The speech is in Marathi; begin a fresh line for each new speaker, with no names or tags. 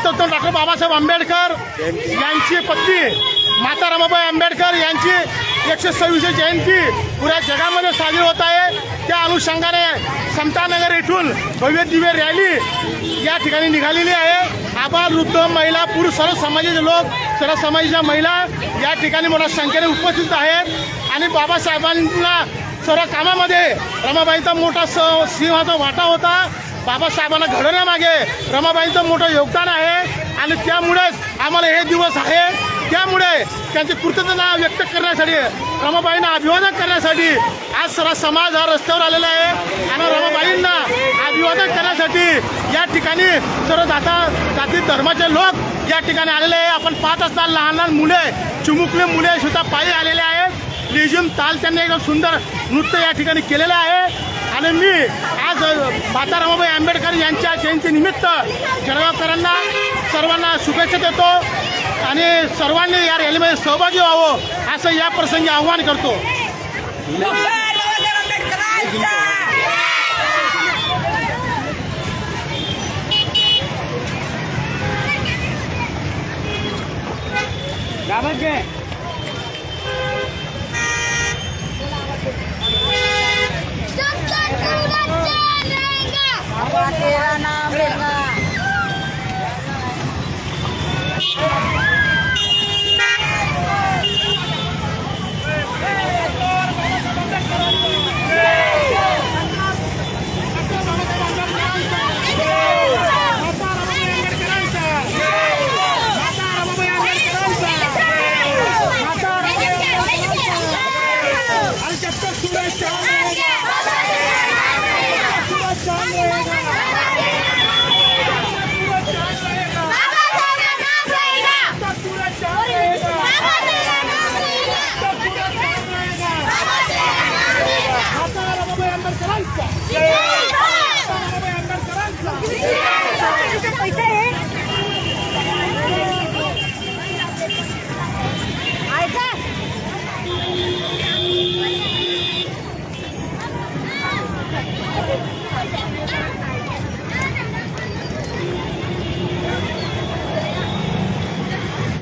भारतरत्न डॉक्टर बाबासाहेब आंबेडकर यांची पत्नी माता रमाबाई आंबेडकर यांची एकशे सव्वीस जयंती पुऱ्या जगामध्ये साजरी होत आहे. त्या अनुषंगाने समतानगर येथून भव्य दिव्य रॅली या ठिकाणी निघालेली आहे. आबाल वृद्ध महिला पुरुष सर्व समाजाचे लोक सर्व समाजाच्या महिला या ठिकाणी मोठ्या संख्येने उपस्थित आहेत. आणि बाबासाहेबांना सर्व कामामध्ये रमाबाईंचा मोठा स सिंहाचा वाटा होता. बाबासाहेबांना घडवण्यामागे रमाबाईंचं मोठं योगदान आहे. आणि त्यामुळेच आम्हाला हे दिवस आहे. त्यामुळे त्यांची कृतज्ञता व्यक्त करण्यासाठी रमाबाईंना अभिवादन करण्यासाठी आज सर्व समाज हा रस्त्यावर आलेला आहे. आणि रमाबाईंना अभिवादन करण्यासाठी या ठिकाणी सर्व जाता जाती धर्माचे लोक या ठिकाणी आलेले आहे. आपण पाहत असताना लहान लहान मुले चिमुकले मुले सुद्धा पायी आलेले आहेत लेझिम ताल त्यांनी एकदम सुंदर नृत्य या ठिकाणी केलेलं आहे. आणि मी आज यांच्या जयंतीनिमित्त जळगावकरांना सर्वांना शुभेच्छा देतो आणि सर्वांनी या रॅलीमध्ये सहभागी व्हावं असं या प्रसंगी आव्हान करतो.
जब Yeah!